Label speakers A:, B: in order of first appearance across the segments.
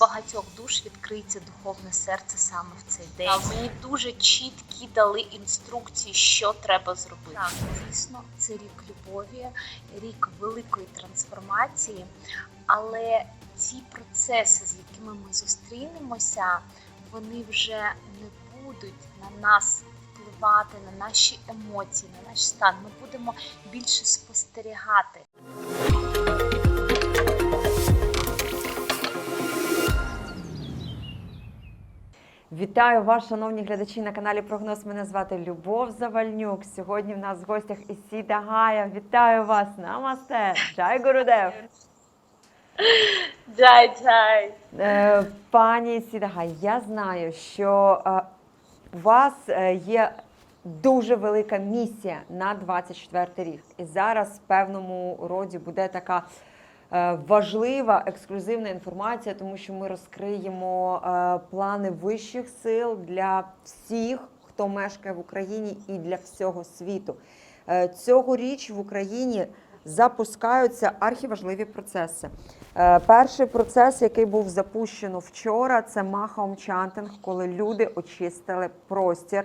A: багатьох душ відкриється духовне серце саме в цей день. А мені дуже чіткі дали інструкції, що треба зробити. Так, звісно, це рік любові, рік великої трансформації, але ці процеси, з якими ми зустрінемося, вони вже не будуть на нас впливати на наші емоції, на наш стан. Ми будемо більше спостерігати.
B: Вітаю вас, шановні глядачі на каналі Прогноз. Мене звати Любов Завальнюк. Сьогодні в нас в гостях Ісіда Гая. Вітаю вас! Намасте! Джай Гурудев!
A: Джай, джай!
B: Е, Пані Ісіда Гай, я знаю, що е, у вас е, є дуже велика місія на 24 рік. І зараз в певному роді буде така важлива ексклюзивна інформація, тому що ми розкриємо е, плани вищих сил для всіх, хто мешкає в Україні, і для всього світу. Е, Цьогоріч в Україні запускаються архіважливі процеси. Е, Перший процес, який був запущено вчора, це Махаум-чантинг, коли люди очистили простір.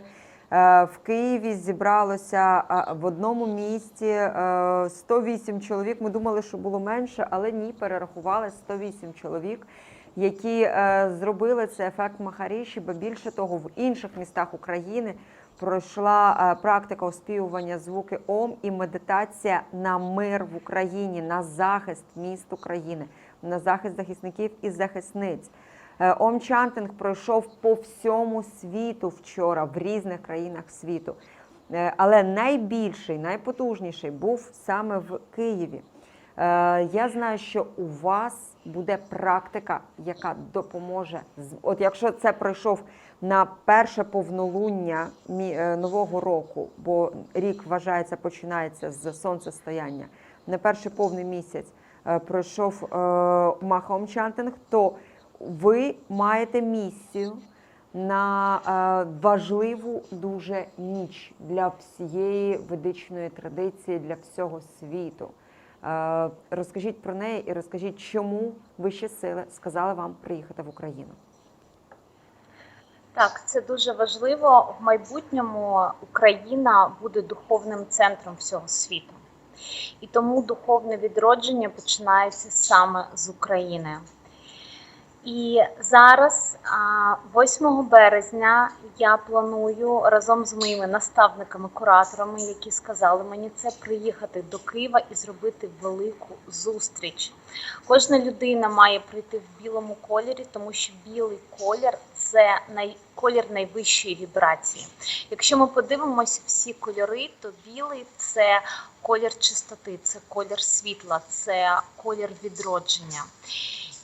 B: Е, В Києві зібралося е, в одному місті е, 108 чоловік. Ми думали, що було менше, але ні, перерахували 108 чоловік, які е, зробили цей ефект Махаріші, бо більше того, в інших містах України пройшла е, практика оспівування звуки Ом і медитація на мир в Україні, на захист міст України, на захист захисників і захисниць. Е, Ом-чантинг пройшов по всьому світу вчора в різних країнах світу. Е, Але найбільший, найпотужніший був саме в Києві. Е, Я знаю, що у вас буде практика, яка допоможе. От якщо це пройшов на перше повнолуння нового року, бо рік вважається починається з сонцестояння, на перший повний місяць пройшов е, Махаом-чантинг, то ви маєте місію на е, важливу дуже ніч для всієї ведичної традиції, для всього світу. Е, розкажіть про неї і розкажіть, чому вищі сили сказали вам приїхати в Україну.
A: Так, це дуже важливо. В майбутньому Україна буде духовним центром всього світу. І тому духовне відродження починається саме з України. І зараз, а, 8 березня, я планую разом з моїми наставниками-кураторами, які сказали мені це, приїхати до Києва і зробити велику зустріч. Кожна людина має прийти в білому кольорі, тому що білий колір це най... колір найвищої вібрації. Якщо ми подивимося всі кольори, то білий це колір чистоти, це колір світла, це колір відродження.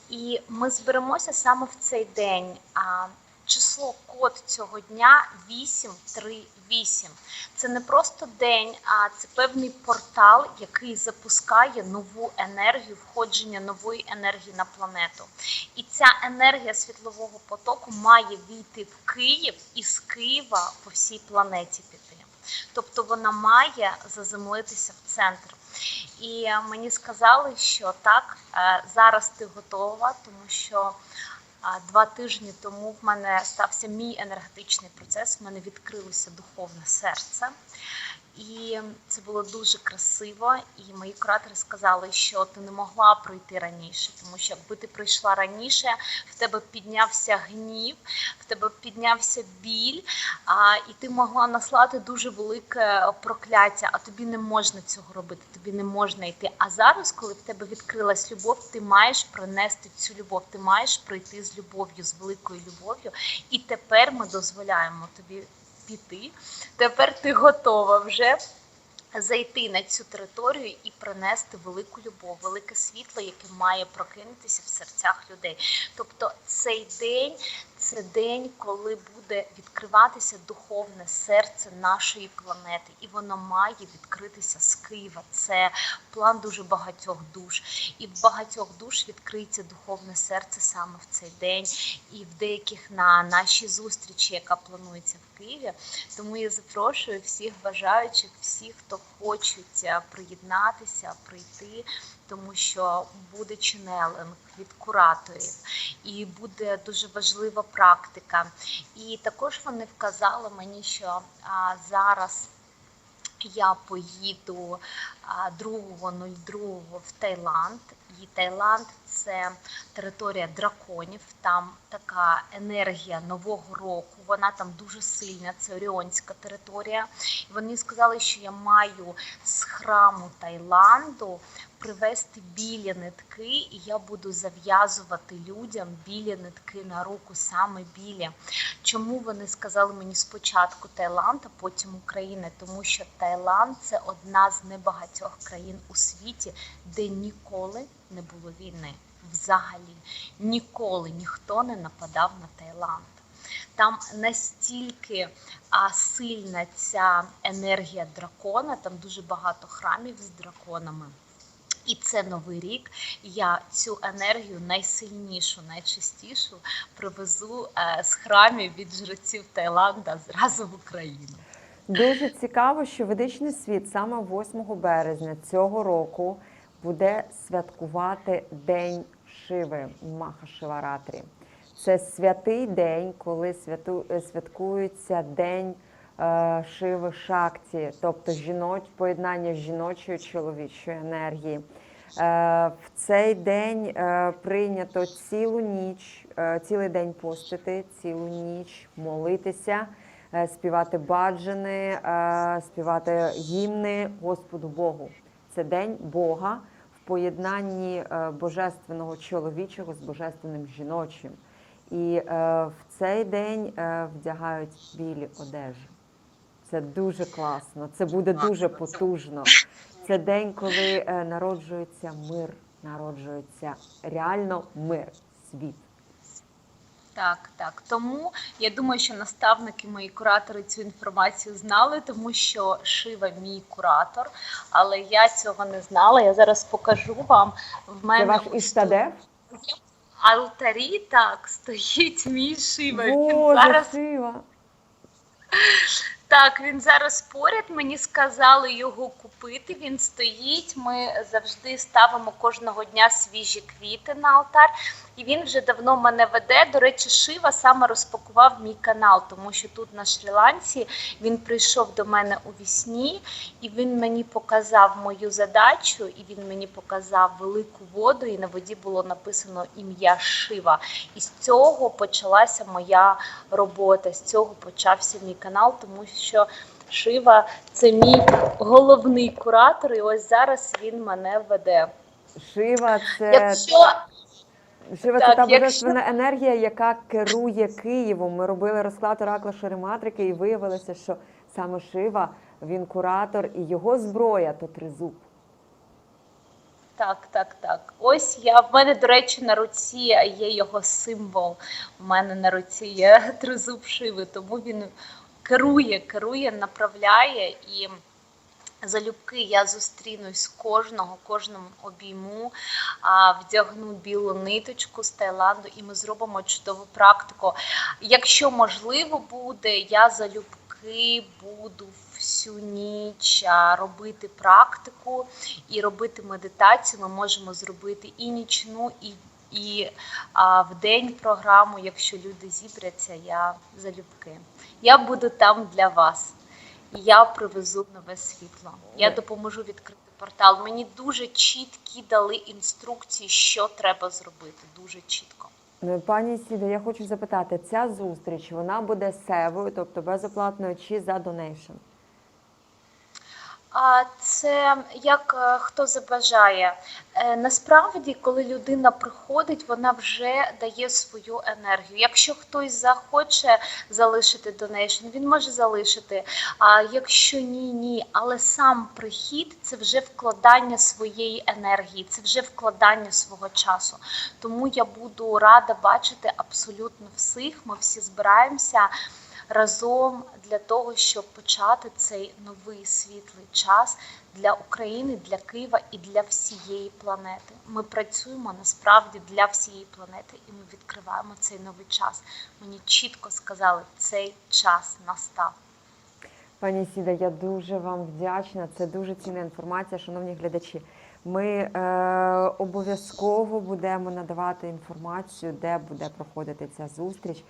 A: І ми зберемося саме в цей день. А число код цього дня 838. Це не просто день, а це певний портал, який запускає нову енергію, входження нової енергії на планету. І ця енергія світлового потоку має війти в Київ і з Києва по всій планеті піти. Тобто вона має заземлитися в центр. І е, мені сказали, що так, е, зараз ти готова, тому що е, два тижні тому в мене стався мій енергетичний процес, в мене відкрилося духовне серце. І це було дуже красиво. І мої куратори сказали, що ти не могла прийти раніше, тому що якби ти прийшла раніше, в тебе піднявся гнів, в тебе піднявся біль, а, і ти могла наслати дуже велике прокляття, а тобі не можна цього робити, тобі не можна йти. А зараз, коли в тебе відкрилась любов, ти маєш принести цю любов, ти маєш прийти з любов'ю, з великою любов'ю. І тепер ми дозволяємо тобі піти. Тепер ти готова вже зайти на цю територію і принести велику любов, велике світло, яке має прокинутися в серцях людей. Тобто цей день це день, коли буде відкриватися духовне серце нашої планети, і воно має відкритися з Києва. Це план дуже багатьох душ. І в багатьох душ відкриється духовне серце саме в цей день, і в деяких на нашій зустрічі, яка планується в Києві. Тому я запрошую всіх бажаючих, всіх, хто хочуть е, приєднатися, прийти, тому що буде ченелинг від кураторів, і буде дуже важлива практика. І також вони вказали мені, що а, зараз я поїду а, 2.02 в Таїланд. І Таїланд це територія драконів. Там така енергія нового року. Вона там дуже сильна. Це Оріонська територія. І вони сказали, що я маю з храму Таїланду привезти білі нитки, і я буду зав'язувати людям білі нитки на руку, саме білі. Чому вони сказали мені спочатку Таїланд, а потім Україна? Тому що Таїланд це одна з небагатьох країн у світі, де ніколи не було війни. Взагалі ніколи ніхто не нападав на Таїланд. Там настільки а, сильна ця енергія дракона, там дуже багато храмів з драконами. І це новий рік. Я цю енергію найсильнішу, найчастішу привезу е, з храмів від жреців Таїланда зразу в Україну.
B: Дуже цікаво, що ведичний світ саме 8 березня цього року буде святкувати День Шиви Маха Шиваратрі. Це святий день, коли святу, е, святкується День е, Шиви Шакті, тобто жіноч, поєднання жіночої чоловічої енергії. Е, в цей день е, прийнято цілу ніч, е, цілий день постити, цілу ніч молитися, е, співати баджани, е, співати гімни Господу Богу. Це день Бога в поєднанні е, божественного чоловічого з божественним жіночим. І е, в цей день е, вдягають білі одежі. Це дуже класно, це буде дуже потужно. Це день, коли народжується мир, народжується реально мир, світ.
A: Так, так. Тому я думаю, що наставники, мої куратори цю інформацію знали, тому що Шива мій куратор, але я цього не знала. Я зараз покажу вам. В мене
B: ваш Іштадев?
A: алтарі так стоїть мій Шива.
B: Боже,
A: зараз
B: Шива!
A: Так, він зараз поряд. Мені сказали його купити. Він стоїть. Ми завжди ставимо кожного дня свіжі квіти на алтар. І він вже давно мене веде. До речі, Шива саме розпакував мій канал, тому що тут на Шрі-Ланці він прийшов до мене у вісні, і він мені показав мою задачу, і він мені показав велику воду, і на воді було написано ім'я Шива. І з цього почалася моя робота. З цього почався мій канал, тому що Шива це мій головний куратор, і ось зараз він мене веде.
B: Шива це,
A: Якщо
B: Шива це та
A: якщо-
B: енергія, яка керує Києвом. Ми робили розклад оракла Шерематрики і виявилося, що саме Шива, він куратор, і його зброя то тризуб.
A: Так, так, так. Ось я в мене, до речі, на руці є його символ. У мене на руці є тризуб шиви, тому він керує, керує, направляє і. Залюбки я зустрінусь кожного, кожному обійму, вдягну білу ниточку з Таїланду, і ми зробимо чудову практику. Якщо можливо буде, я залюбки буду всю ніч робити практику і робити медитацію. Ми можемо зробити і нічну, і, і а, в день програму. Якщо люди зібраться, я залюбки. Я буду там для вас. І я привезу нове світло. Я допоможу відкрити портал. Мені дуже чіткі дали інструкції, що треба зробити. Дуже чітко.
B: Ну, Пані Сіда, я хочу запитати, ця зустріч вона буде севою, тобто безоплатною чи за донейшн?
A: А це як е, хто забажає. Е, Насправді, коли людина приходить, вона вже дає свою енергію. Якщо хтось захоче залишити донейшн, він може залишити. А якщо ні, ні. Але сам прихід це вже вкладання своєї енергії, це вже вкладання свого часу. Тому я буду рада бачити абсолютно всіх. Ми всі збираємося разом для того, щоб почати цей новий світлий час для України, для Києва і для всієї планети. Ми працюємо насправді для всієї планети, і ми відкриваємо цей новий час. Мені чітко сказали, цей час настав.
B: Пані Сіда, я дуже вам вдячна. Це дуже цінна інформація, шановні глядачі. Ми е, обов'язково будемо надавати інформацію, де буде проходити ця зустріч.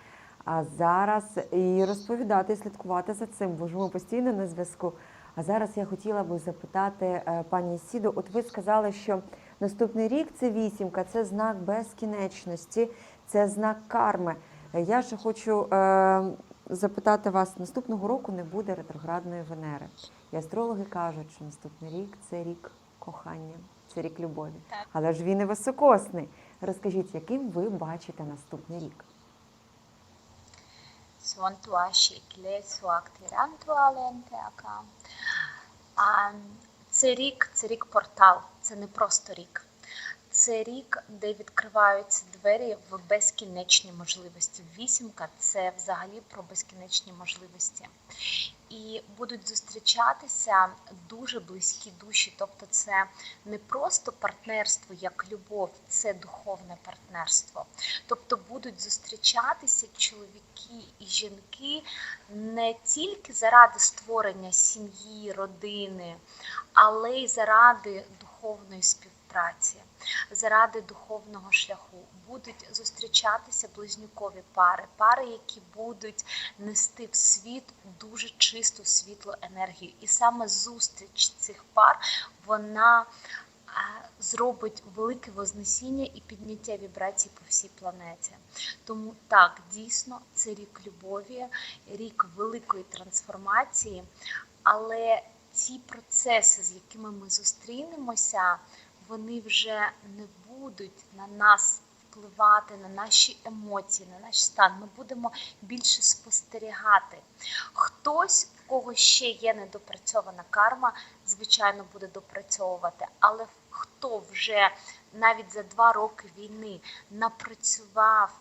B: А зараз і розповідати, і слідкувати за цим, бо ж ми постійно на зв'язку. А зараз я хотіла би запитати е, пані Сіду. От ви сказали, що наступний рік це вісімка, це знак безкінечності, це знак карми. Я ще хочу е, запитати вас: наступного року не буде ретроградної Венери. І астрологи кажуть, що наступний рік це рік кохання, це рік любові. Але ж він і високосний. Розкажіть, яким ви бачите наступний рік?
A: Суантуашікле, суактирантуаленте А це рік, це рік портал, це не просто рік. Це рік, де відкриваються двері в безкінечні можливості. Вісімка це взагалі про безкінечні можливості. І будуть зустрічатися дуже близькі душі. Тобто, це не просто партнерство як любов, це духовне партнерство. Тобто будуть зустрічатися чоловіки і жінки не тільки заради створення сім'ї, родини, але й заради духовної співпраці, заради духовного шляху. Будуть зустрічатися близнюкові пари, пари, які будуть нести в світ дуже чисту світлу енергію. І саме зустріч цих пар вона зробить велике вознесіння і підняття вібрацій по всій планеті. Тому так, дійсно, це рік любові, рік великої трансформації, але ті процеси, з якими ми зустрінемося, вони вже не будуть на нас впливати на наші емоції, на наш стан. Ми будемо більше спостерігати. Хтось, в кого ще є недопрацьована карма, звичайно, буде допрацьовувати, але хто вже навіть за два роки війни напрацював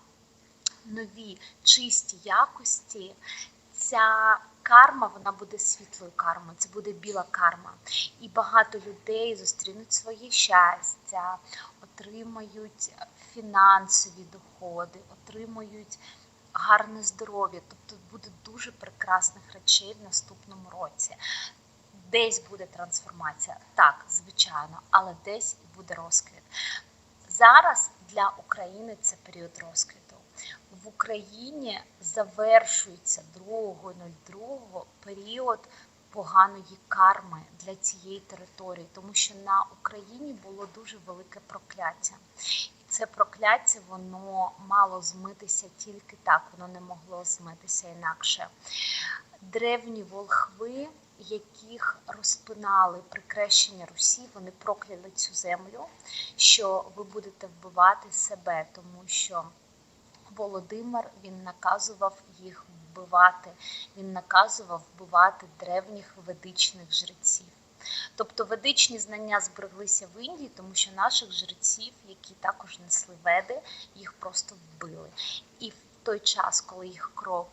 A: нові чисті якості, ця карма вона буде світлою кармою, це буде біла карма. І багато людей зустрінуть своє щастя, отримають фінансові доходи, отримають гарне здоров'я. Тобто буде дуже прекрасних речей в наступному році. Десь буде трансформація, так, звичайно, але десь буде розквіт. Зараз для України це період розквіту. В Україні завершується 2.02 період поганої карми для цієї території, тому що на Україні було дуже велике прокляття. І це прокляття воно мало змитися тільки так, воно не могло змитися інакше. Древні волхви, яких розпинали при крещенні Русі, вони прокляли цю землю, що ви будете вбивати себе, тому що Володимир він наказував їх вбивати, він наказував вбивати древніх ведичних жреців. Тобто ведичні знання збереглися в Індії, тому що наших жреців, які також несли веди, їх просто вбили. І в той час, коли їх кров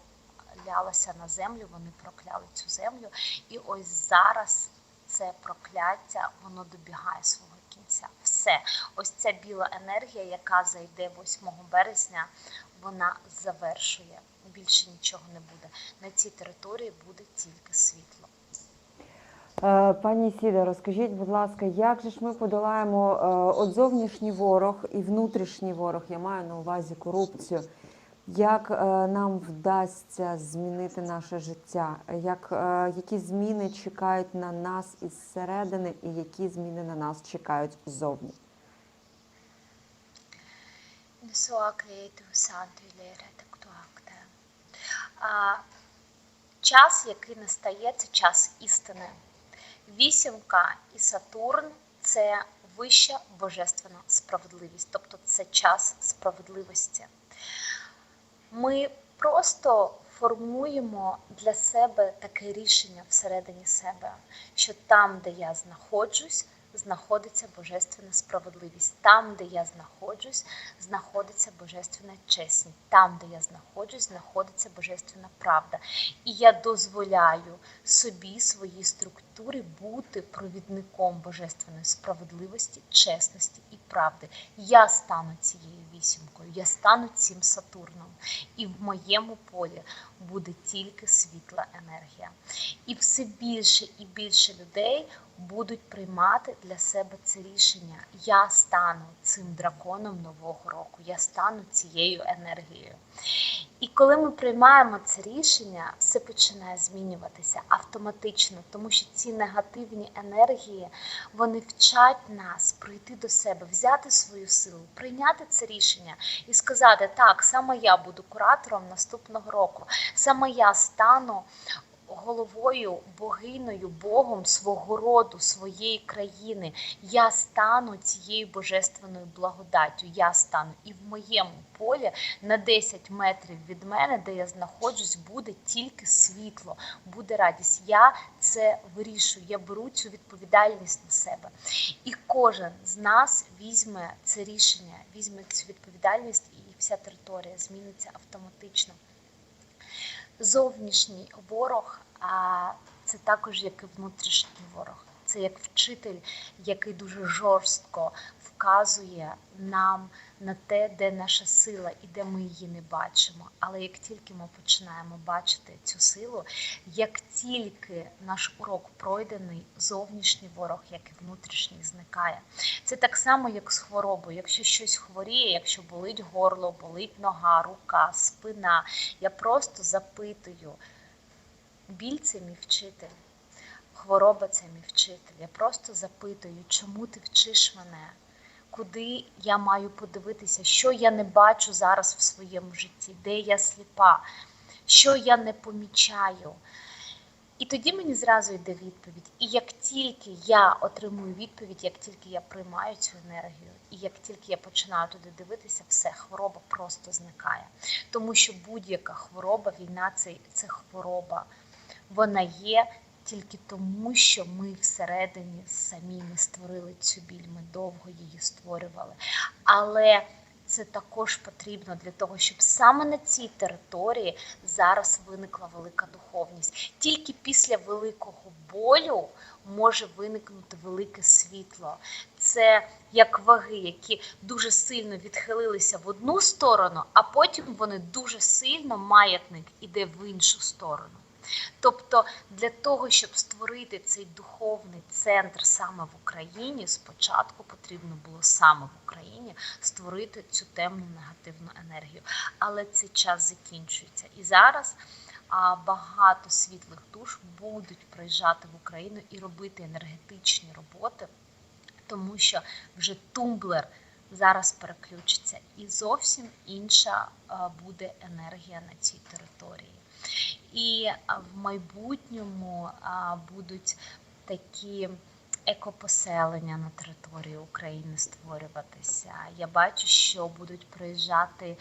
A: лялася на землю, вони прокляли цю землю. І ось зараз це прокляття, воно добігає свого кінця. Все, ось ця біла енергія, яка зайде 8 березня, вона завершує. Більше нічого не буде. На цій території буде тільки світло.
B: Е, Пані Сіда, розкажіть, будь ласка, як же ж ми подолаємо е, от зовнішній ворог і внутрішній ворог, я маю на увазі корупцію. Як е, нам вдасться змінити наше життя? Як, які зміни чекають на нас із середини, і які зміни на нас чекають ззовні?
A: Не so creative santo ilere тактуакте. А час, який настає, це час істини. Вісімка і Сатурн це вища божественна справедливість, тобто це час справедливості. Ми просто формуємо для себе таке рішення всередині себе, що там, де я знаходжусь, знаходиться божественна справедливість. Там, де я знаходжусь, знаходиться божественна чесність. Там, де я знаходжусь, знаходиться божественна правда. І я дозволяю собі, своїй структурі бути провідником божественної справедливості, чесності і правди. Я стану цією вісімкою, я стану цим Сатурном. І в моєму полі буде тільки світла енергія. І все більше і більше людей будуть приймати для себе це рішення. Я стану цим драконом нового року, я стану цією енергією. І коли ми приймаємо це рішення, все починає змінюватися автоматично, тому що ці негативні енергії вони вчать нас прийти до себе, взяти свою силу, прийняти це рішення і сказати: так, саме я буду куратором наступного року, саме я стану головою, богиною, Богом свого роду, своєї країни. Я стану цією божественною благодаттю. Я стану. І в моєму полі на 10 метрів від мене, де я знаходжусь, буде тільки світло, буде радість. Я це вирішую. Я беру цю відповідальність на себе. І кожен з нас візьме це рішення, візьме цю відповідальність, і вся територія зміниться автоматично зовнішній ворог, а це також як і внутрішній ворог. Це як вчитель, який дуже жорстко вказує нам на те, де наша сила і де ми її не бачимо. Але як тільки ми починаємо бачити цю силу, як тільки наш урок пройдений, зовнішній ворог, як і внутрішній, зникає. Це так само, як з хворобою. Якщо щось хворіє, якщо болить горло, болить нога, рука, спина, я просто запитую. Біль це мій вчитель, хвороба це мій вчитель. Я просто запитую, чому ти вчиш мене, куди я маю подивитися, що я не бачу зараз в своєму житті, де я сліпа, що я не помічаю. І тоді мені зразу йде відповідь. І як тільки я отримую відповідь, як тільки я приймаю цю енергію, і як тільки я починаю туди дивитися, все, хвороба просто зникає. Тому що будь-яка хвороба, війна це, це хвороба. Вона є тільки тому, що ми всередині самі не створили цю біль, ми довго її створювали. Але це також потрібно для того, щоб саме на цій території зараз виникла велика духовність. Тільки після великого болю може виникнути велике світло. Це як ваги, які дуже сильно відхилилися в одну сторону, а потім вони дуже сильно маятник іде в іншу сторону. Тобто для того, щоб створити цей духовний центр саме в Україні, спочатку потрібно було саме в Україні створити цю темну негативну енергію. Але цей час закінчується. І зараз багато світлих душ будуть приїжджати в Україну і робити енергетичні роботи, тому що вже тумблер. Зараз переключиться, і зовсім інша буде енергія на цій території. І в майбутньому будуть такі екопоселення на території України створюватися. Я бачу, що будуть приїжджати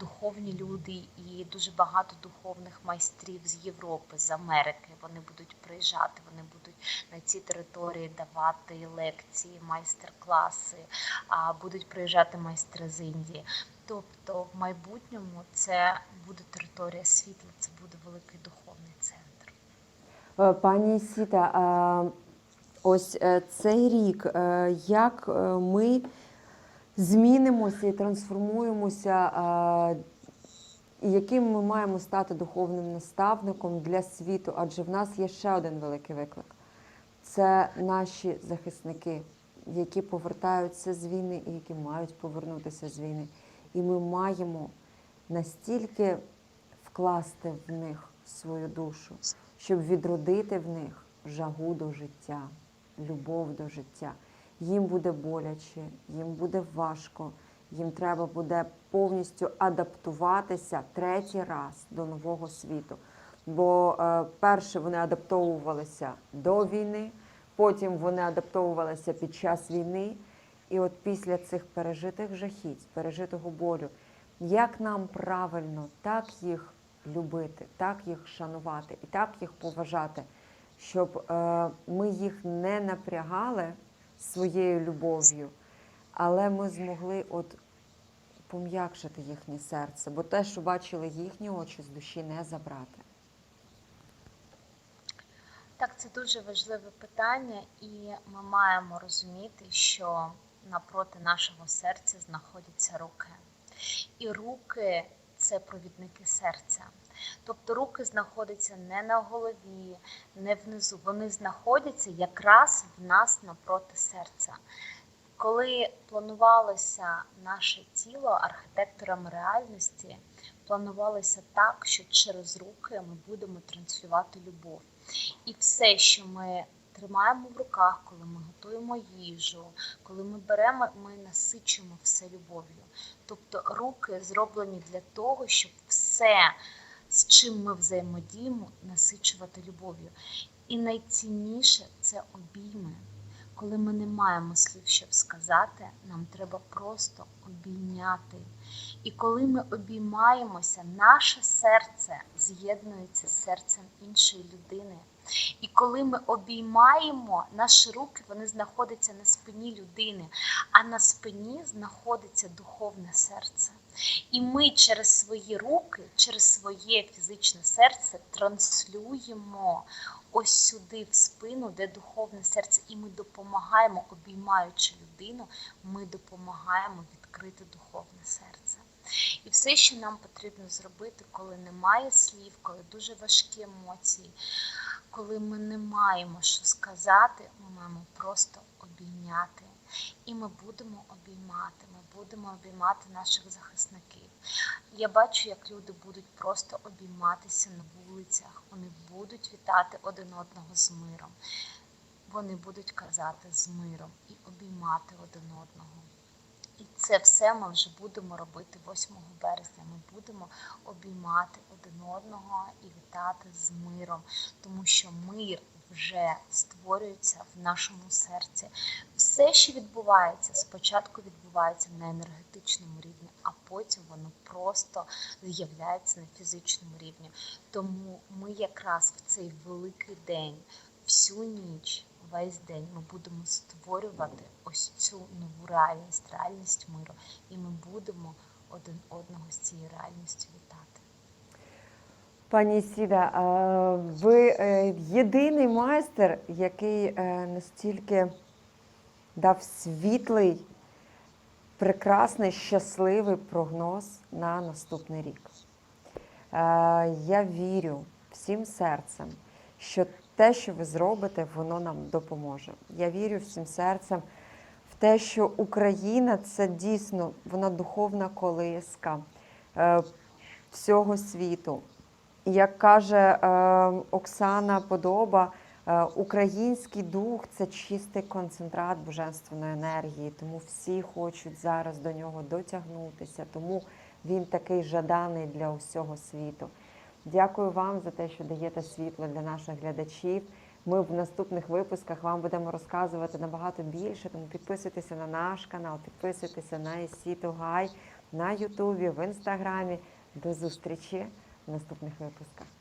A: духовні люди і дуже багато духовних майстрів з Європи, з Америки. Вони будуть приїжджати, вони будуть на цій території давати лекції, майстер-класи, будуть приїжджати майстри з Індії. Тобто в майбутньому це буде територія світла, це буде великий духовний центр.
B: Е, Пані Сіта, е, ось е, цей рік, як ми змінимося і трансформуємося, яким ми маємо стати духовним наставником для світу? Адже в нас є ще один великий виклик. Це наші захисники, які повертаються з війни і які мають повернутися з війни. І ми маємо настільки вкласти в них свою душу, щоб відродити в них жагу до життя, любов до життя. Їм буде боляче, їм буде важко, їм треба буде повністю адаптуватися третій раз до нового світу. Бо е, перше вони адаптовувалися до війни, потім вони адаптовувалися під час війни. І от після цих пережитих жахіть, пережитого болю, як нам правильно так їх любити, так їх шанувати і так їх поважати, щоб е, ми їх не напрягали своєю любов'ю, але ми змогли от пом'якшити їхнє серце, бо те, що бачили їхні очі, з душі не забрати.
A: Так, це дуже важливе питання, і ми маємо розуміти, що напроти нашого серця знаходяться руки. І руки це провідники серця. Тобто руки знаходяться не на голові, не внизу. Вони знаходяться якраз в нас напроти серця. Коли планувалося наше тіло архітекторами реальності, планувалося так, що через руки ми будемо транслювати любов. І все, що ми тримаємо в руках, коли ми готуємо їжу, коли ми беремо, ми насичуємо все любов'ю. Тобто руки зроблені для того, щоб все, з чим ми взаємодіємо, насичувати любов'ю. І найцінніше це обійми. Коли ми не маємо слів, щоб сказати, нам треба просто обійняти. І коли ми обіймаємося, наше серце з'єднується з серцем іншої людини. І коли ми обіймаємо наші руки, вони знаходяться на спині людини, а на спині знаходиться духовне серце. І ми через свої руки, через своє фізичне серце транслюємо ось сюди, в спину, де духовне серце, і ми допомагаємо, обіймаючи людину, ми допомагаємо відкрити духовне серце. І все, що нам потрібно зробити, коли немає слів, коли дуже важкі емоції, коли ми не маємо що сказати, ми маємо просто обійняти. І ми будемо обіймати, ми будемо обіймати наших захисників. Я бачу, як люди будуть просто обійматися на вулицях, вони будуть вітати один одного з миром. Вони будуть казати з миром і обіймати один одного. І це все ми вже будемо робити 8 березня. Ми будемо обіймати один одного і вітати з миром, тому що мир вже створюється в нашому серці. Все, що відбувається, спочатку відбувається на енергетичному рівні, а потім воно просто з'являється на фізичному рівні. Тому ми якраз в цей великий день, всю ніч, весь день ми будемо створювати ось цю нову реальність, реальність миру, і ми будемо один одного з цією реальністю вітати.
B: Пані Сіда, е, ви е, єдиний майстер, який е, настільки дав світлий, прекрасний, щасливий прогноз на наступний рік. Я вірю всім серцем, що те, що ви зробите, воно нам допоможе. Я вірю всім серцем в те, що Україна це дійсно вона духовна колиска всього світу. Як каже е, Оксана Подоба, е, український дух це чистий концентрат божественної енергії, тому всі хочуть зараз до нього дотягнутися, тому він такий жаданий для усього світу. Дякую вам за те, що даєте світло для наших глядачів. Ми в наступних випусках вам будемо розказувати набагато більше. Тому підписуйтеся на наш канал, підписуйтеся на Гай на Ютубі, в інстаграмі. До зустрічі в наступних випусках.